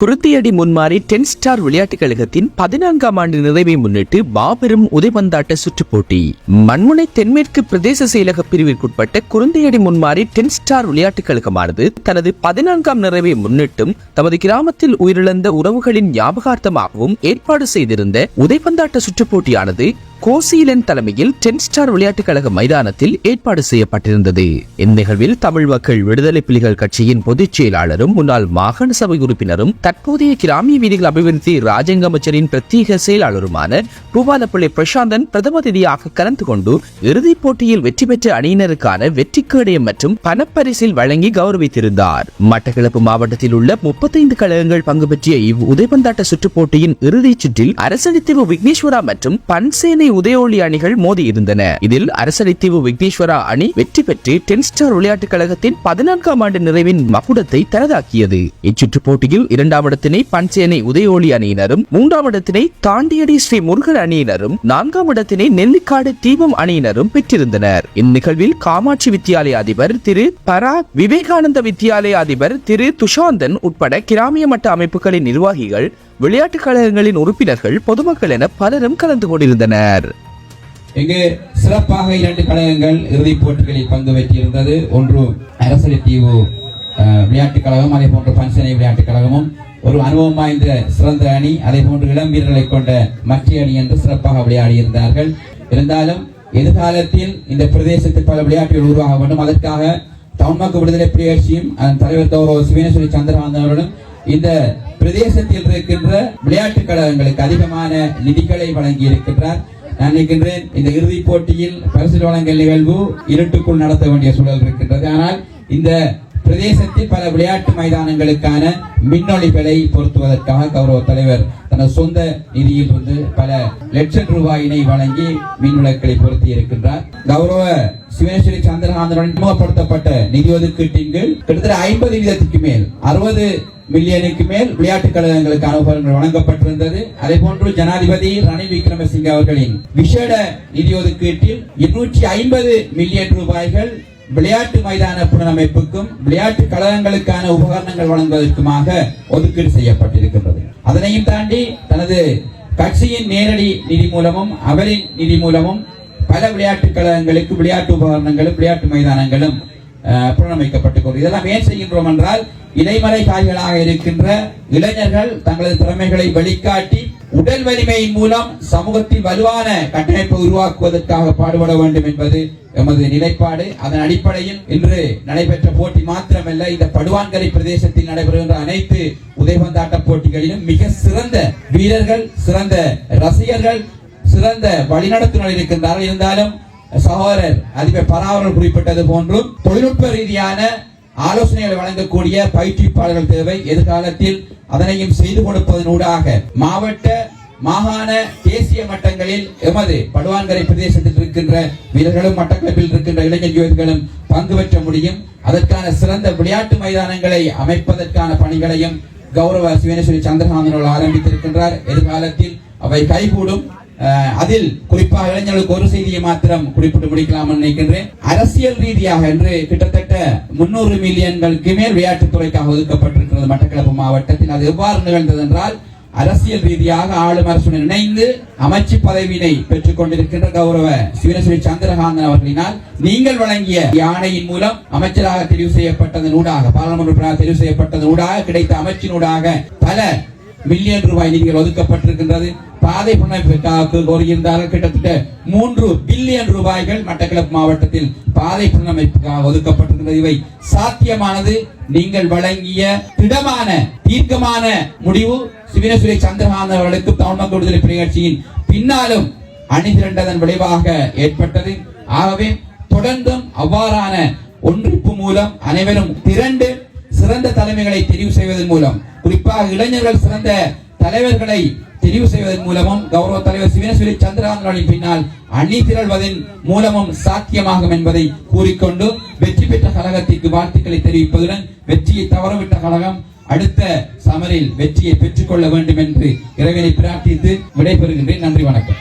குருத்தியடி முன்மாறி ten star விளையாட்டுக் கழகத்தின் பதினான்காம் ஆண்டு நிறைவை முன்னிட்டு மாபெரும் உதைபந்தாட்ட சுற்றுப் போட்டி மண்முனை தென்மேற்கு பிரதேச செயலக பிரிவிற்குட்பட்ட குருந்தையடி முன்மாறி டென் ஸ்டார் விளையாட்டுக் கழகமானது தனது பதினான்காம் நிறைவை முன்னிட்டும் தமது கிராமத்தில் உயிரிழந்த உறவுகளின் ஞாபகார்த்தமாகவும் ஏற்பாடு செய்திருந்த உதைபந்தாட்ட சுற்றுப் போட்டியானது கோசியிலன் தலைமையில் டென் ஸ்டார் விளையாட்டுக் கழக மைதானத்தில் ஏற்பாடு செய்யப்பட்டிருந்தது. இந்நிகழ்வில் தமிழ் மக்கள் விடுதலை புலிகள் கட்சியின் பொதுச் செயலாளரும் முன்னாள் மாகாண சபை உறுப்பினரும் தற்போதைய கிராமிய வீதிகள் அபிவிருத்தி ராஜங்க அமைச்சரின் பிரத்யேக செயலாளருமான பூபாலப்பிள்ளை பிரசாந்தன் பிரதம திதியாக கலந்து கொண்டு இறுதிப் போட்டியில் வெற்றி பெற்ற அணியினருக்கான வெற்றி கேடயம் மற்றும் பணப்பரிசில் வழங்கி கௌரவித்திருந்தார். மட்டக்களப்பு மாவட்டத்தில் உள்ள முப்பத்தைந்து கழகங்கள் பங்கு பெற்றிய இவ் உதைபந்தாட்ட சுற்றுப் போட்டியின் இறுதிச் சுற்றில் அரசடித்தீவு விக்னேஸ்வரா மற்றும் பன்சேனை உதயோளி அணிகள் மோதி இருந்தன. இதில் அரசடித்தீவு விக்னேஸ்வரா அணி வெற்றி பெற்று டென் ஸ்டார் விளையாட்டுக் கழகத்தின் பதினான்காம் ஆண்டு நிறைவின் மகுடத்தை தனதாக்கியது இச்சுற்றுப் போட்டியில் இரண்டாம் இடத்தினை பன்சேனை உதயோளி அணியினரும் மூன்றாம் இடத்தினை தாண்டியடி ஸ்ரீ முருகன் அணியினரும் நான்காம் இடத்தினை நெல்லிக்காடு தீபம் அணியினரும் பெற்றிருந்தனர். இந்நிகழ்வில் காமாட்சி வித்தியாலய அதிபர் திரு பரா விவேகானந்த வித்தியாலய அதிபர் திரு துஷாந்தன் உட்பட கிராமிய மட்ட அமைப்புகளின் நிர்வாகிகள் விளையாட்டுக் கழகங்களின் உறுப்பினர்கள் பொதுமக்கள் என பலரும் கலந்து கொண்டிருந்தனர். இங்கு சிறப்பாக இரண்டு கழகங்கள் இறுதிப் போட்டிகளில் பங்கு பெற்றிருந்தது. ஒன்று அரசடி தீவு விளையாட்டுக் கழகம் அதே போன்று பஞ்சனை விளையாட்டுக் கழகமும். ஒரு அனுபவம் வாய்ந்த சிறந்த அணி அதே போன்று இளம் வீரர்களை கொண்ட மத்திய அணி என்று சிறப்பாக விளையாடியிருந்தார்கள். இருந்தாலும் எதிர்காலத்தில் இந்த பிரதேசத்தில் பல விளையாட்டுகள் உருவாக வேண்டும். அதற்காக தமிழ்மக்கு விடுதலை புலிகட்சியும் அதன் தலைவர் கௌரவ சிவேஸ்வரி சந்திரகாந்தன் அவர்களும் இந்த பிரதேசத்தில் இருக்கின்ற விளையாட்டுக் கழகங்களுக்கு அதிகமான நிதிகளை வழங்கி இருக்கின்றார் நான் நினைக்கின்றேன் இந்த இறுதிப் போட்டியில் பரிசு வழங்கல் நிகழ்வு இருட்டுக்குள் நடத்த வேண்டிய சூழல் இருக்கின்றது. ஆனால் இந்த பிரதேசத்தில் பல விளையாட்டு மைதானங்களுக்கான மின்னொலிகளை பொருத்துவதற்காக கௌரவ தலைவர் தனது சொந்த நிதியில் இருந்து பல லட்சம் ரூபாயினை வழங்கி மின் விளக்குகளை பொருத்தி இருக்கின்றார் கௌரவ சிவனேஸ்வரி சந்திரகாந்தனுடன் அறிமுகப்படுத்தப்பட்ட நிதி ஒதுக்கீட்டின் கிட்டத்தட்ட ஐம்பது வீதத்துக்கு மேல் அறுபது மில்லியனுக்கு மேல் விளையாட்டுக் கழகங்களுக்கு அனுபவங்கள் வழங்கப்பட்டிருந்தது. அதே போன்று ஜனாதிபதி ரணில் விக்ரமசிங்க அவர்களின் விசேட நிதி ஒதுக்கீட்டில் இருநூற்றி ஐம்பது மில்லியன் ரூபாய்கள் விளையாட்டு மைதான புனரமைப்புக்கும் விளையாட்டு கழகங்களுக்கான உபகரணங்கள் வழங்குவதற்குமாக ஒதுக்கீடு செய்யப்பட்டிருக்கின்றது. அதனையும் தாண்டி தனது கட்சியின் நேரடி நிதி மூலமும் அவரின் நிதி மூலமும் பல விளையாட்டு கழகங்களுக்கு விளையாட்டு உபகரணங்களும் விளையாட்டு மைதானங்களும் புனரமைக்கப்பட்டு இதெல்லாம் ஏன் செய்கின்றோம் என்றால் இலைமறை காய்களாக இருக்கின்ற இளைஞர்கள் தங்களது திறமைகளை வெளிக்காட்டி உடல் வலிமையின் மூலம் சமூகத்தில் வலுவான கட்டமைப்பை உருவாக்குவதற்காக பாடுபட வேண்டும் என்பது எமது நிலைப்பாடு. அதன் அடிப்படையில் இன்று நடைபெற்ற போட்டி மாத்திரமல்ல இந்த படுவான்கரை பிரதேசத்தில் நடைபெறுகின்ற அனைத்து உதைபந்தாட்ட போட்டிகளிலும் மிக சிறந்த வீரர்கள் சிறந்த ரசிகர்கள் சிறந்த வழிநடத்தினர் இருக்கின்றார்கள். இருந்தாலும் சகோதரர் அதிபர் பராவர்கள் குறிப்பிட்டது போன்றும் தொழில்நுட்ப ரீதியான ஆலோசனைகளை வழங்கக்கூடிய பயிற்றுவிப்பாளர்கள் தேவை. எதிர்காலத்தில் அதனையும் செய்து கொடுப்பதனூடாக மாவட்ட மாகாண தேசிய மட்டங்களில் எமது படுவான்கரை பிரதேசத்தில் இருக்கின்ற வீரர்களும் மட்டக்களப்பில் இருக்கின்ற இளைஞர் யுவதிகளும் பங்கு பெற்ற முடியும். அதற்கான சிறந்த விளையாட்டு மைதானங்களை அமைப்பதற்கான பணிகளையும் கௌரவ சிவனேஸ்வரி சந்திரகாந்தன் ஆரம்பித்திருக்கின்றார். எதிர்காலத்தில் அவை கைகூடும். அதில் குறிப்பாக இளைஞர்களுக்கு ஒரு செய்தியை மாத்திரம் குறிப்பிட்டு முடிக்கலாம் நினைக்கின்றேன். அரசியல் ரீதியாக என்று கிட்டத்தட்ட முன்னூறு மில்லியன்களுக்கு மேல் விளையாட்டுத்துறைக்காக ஒதுக்கப்பட்டிருக்கிறது மட்டக்களப்பு மாவட்டத்தில். அது எவ்வாறு நிகழ்ந்தது என்றால் அரசியல் ரீதியாக ஆளும் அரசுடன் இணைந்து அமைச்சு பதவியினை பெற்றுக் கொண்டிருக்கின்ற கௌரவ சிவனஸ்ரீ சந்திரகாந்தன் அவர்களினால் நீங்கள் வழங்கிய யானையின் மூலம் அமைச்சராக தெரிவு செய்யப்பட்டதன் ஊடாக பாராளுமன்ற உறுப்பினராக தெரிவு செய்யப்பட்டதன் ஊடாக கிடைத்த அமைச்சினூடாக பல மில்லியன் ரூபாய் நிதிகள் ஒதுக்கப்பட்டிருக்கின்றது. பாதை புனமைப்பிற்காக கோருகின்றார்கள் கிட்டத்தட்ட மூன்று பில்லியன் ரூபாய்கள் மட்டக்களப்பு மாவட்டத்தில் பாதை புனமைப்புக்காக ஒதுக்கப்பட்டிருக்கிறது இவை சாத்தியமானது. நீங்கள் வழங்கிய திடமான தீர்க்கமான முடிவு சிவனசுரை சந்திரகாந்த் அவர்களுக்கு தமிழ் விடுதலை நிகழ்ச்சியின் பின்னாலும் அணி திரண்டதன் விளைவாக ஏற்பட்டது. ஆகவே தொடர்ந்தும் அவ்வாறான ஒன்றிப்பு மூலம் அனைவரும் திரண்டு சிறந்த தலைமைகளை தெரிவு செய்வதன் மூலம் குறிப்பாக இளைஞர்கள் சிறந்த தலைவர்களை தெரிவு செய்வதன் மூலமும் கௌரவ தலைவர் சிவனேஸ்வரி சந்திரகாந்தனின் பின்னால் அணி திரள்வதன் மூலமும் சாத்தியமாகும் என்பதை கூறிக்கொண்டு வெற்றி பெற்ற கழகத்திற்கு வாழ்த்துக்களை தெரிவிப்பதுடன் வெற்றியை தவறவிட்ட கழகம் அடுத்த சமரில் வெற்றியை பெற்றுக்கொள்ள வேண்டும் என்று இறைவனை பிரார்த்தித்து விடைபெறுகின்றேன். நன்றி வணக்கம்.